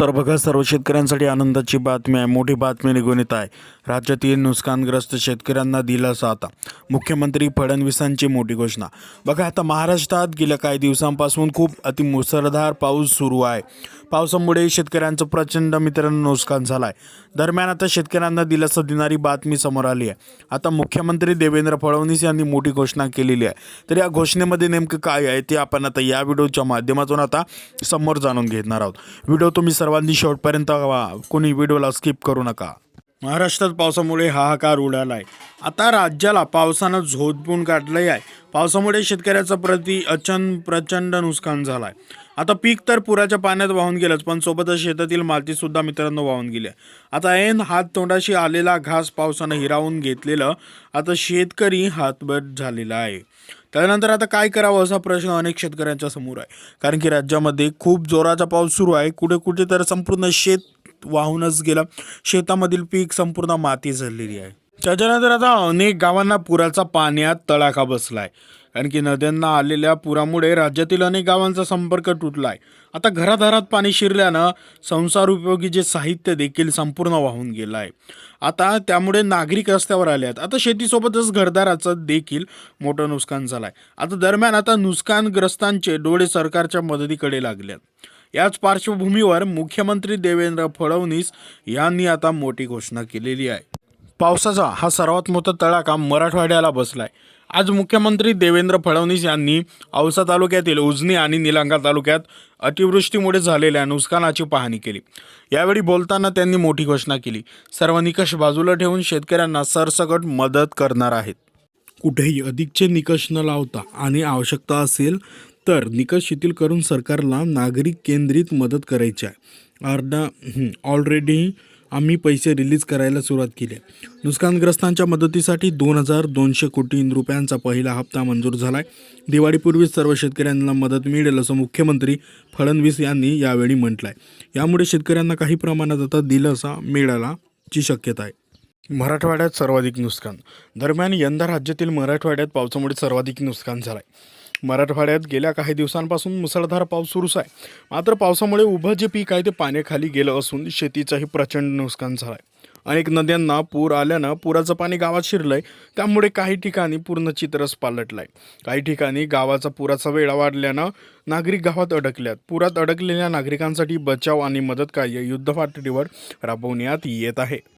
तर बघा सर्व शेतकऱ्यांसाठी आनंदाची बातमी आहे. मोठी बातमी निघून येत आहे. राज्यातील नुकसानग्रस्त शेतकऱ्यांना दिलासा आता. मुख्यमंत्री फडणवीसांची मोठी घोषणा. बघा आता महाराष्ट्रात गेल्या काही दिवसांपासून खूप अति मुसळधार पाऊस सुरू आहे. पावसामुळे शेतकऱ्यांचं प्रचंड मित्रांनो नुकसान झालं आहे दरम्यान आता शेतकऱ्यांना दिलासा देणारी बातमी समोर आली आहे. आता मुख्यमंत्री देवेंद्र फडणवीस यांनी मोठी घोषणा केलेली आहे. तर या घोषणेमध्ये नेमकं काय आहे ते आपण आता या व्हिडिओच्या माध्यमातून आता समोर जाणून घेणार आहोत. व्हिडिओ तुम्ही सर्वांनी शेवटपर्यंत वा कोणी व्हिडिओला स्किप करू नका. महाराष्ट्रात पावसामुळे हाहाकार उडाला आहे आता राज्याला पावसानं झोतपून काढलंही आहे. पावसामुळे शेतकऱ्याचं प्रति अचन प्रचंड नुकसान झालं आहे आता पीक तर पुराच्या पाण्यात वाहून गेलंच पण सोबतच शेतातील मातीसुद्धा मित्रांनो वाहून गेली आहे. आता ऐन हात तोंडाशी आलेला घास पावसानं हिरावून घेतलेलं आता शेतकरी हातबट झालेला आहे. त्यानंतर आता काय करावं असा प्रश्न अनेक शेतकऱ्यांच्या समोर आहे. कारण की राज्यामध्ये खूप जोराचा पाऊस सुरू आहे. कुठे कुठे तर संपूर्ण शेत वाहूनच गेलं. शेतामधील पीक संपूर्ण माती झालेली आहे. त्याच्यानंतर आता अनेक गावांना पुराचा पाण्यात तडाखा बसला आहे कारण की नद्यांना आलेल्या पुरामुळे राज्यातील अनेक गावांचा संपर्क तुटला आहे आता घराधारात पाणी शिरल्यानं संसार उपयोगी जे साहित्य देखील संपूर्ण वाहून गेलं आहे आता त्यामुळे नागरिक रस्त्यावर आले आहेत आता शेतीसोबतच घरदाराचं देखील मोठं नुकसान झालं आहे आता दरम्यान आता नुकसानग्रस्तांचे डोळे सरकारच्या मदतीकडे लागले आहेत याच पार्श्वभूमीवर मुख्यमंत्री देवेंद्र फडणवीस यांनी आता मोठी घोषणा केलेली आहे. पावसाचा हा सर्वात मोठा तडाखा मराठवाड्याला बसलाय. आज मुख्यमंत्री देवेंद्र फडणवीस यांनी औसा तालुक्यातील उजनी आणि निलंगा तालुक्यात अतिवृष्टीमुळे झालेल्या नुकसानाची पाहणी केली. यावेळी बोलताना त्यांनी मोठी घोषणा केली. सर्व निकष बाजूला ठेवून शेतकऱ्यांना सरसकट मदत करणार आहेत. कुठेही अधिकचे निकष न लावता आणि आवश्यकता असेल तर निकष शिथिल करून सरकारला नागरिक केंद्रित मदत करायची आहे. अर्धा ऑलरेडी आम्ही पैसे रिलीज करायला सुरुवात केली आहे. नुकसानग्रस्तांच्या मदतीसाठी दोन हजार दोनशे कोटी रुपयांचा पहिला हप्ता मंजूर झाला आहे दिवाळीपूर्वीच सर्व शेतकऱ्यांना मदत मिळेल असं मुख्यमंत्री फडणवीस यांनी यावेळी म्हटलं आहे यामुळे शेतकऱ्यांना काही प्रमाणात आता दिलासा मिळालाची शक्यता आहे. मराठवाड्यात सर्वाधिक नुकसान. दरम्यान यंदा राज्यातील मराठवाड्यात पावसामुळे सर्वाधिक नुकसान झालं आहे मराठवाड्यात गेल्या काही दिवसांपासून मुसळधार पाऊस सुरूच आहे. मात्र पावसामुळे उभं जे पीक आहे ते पाण्याखाली गेलं असून शेतीचंही प्रचंड नुकसान झालं आहे अनेक नद्यांना पूर आल्यानं पुराचं पाणी गावात शिरलंय. त्यामुळे काही ठिकाणी पूर्ण चित्रच पालटलंय. काही ठिकाणी गावाचा पुराचा वेळा वाढल्यानं नागरिक गावात अडकल्यात. पुरात अडकलेल्या नागरिकांसाठी बचाव आणि मदत कार्य युद्धपातळीवर राबवण्यात येत आहे.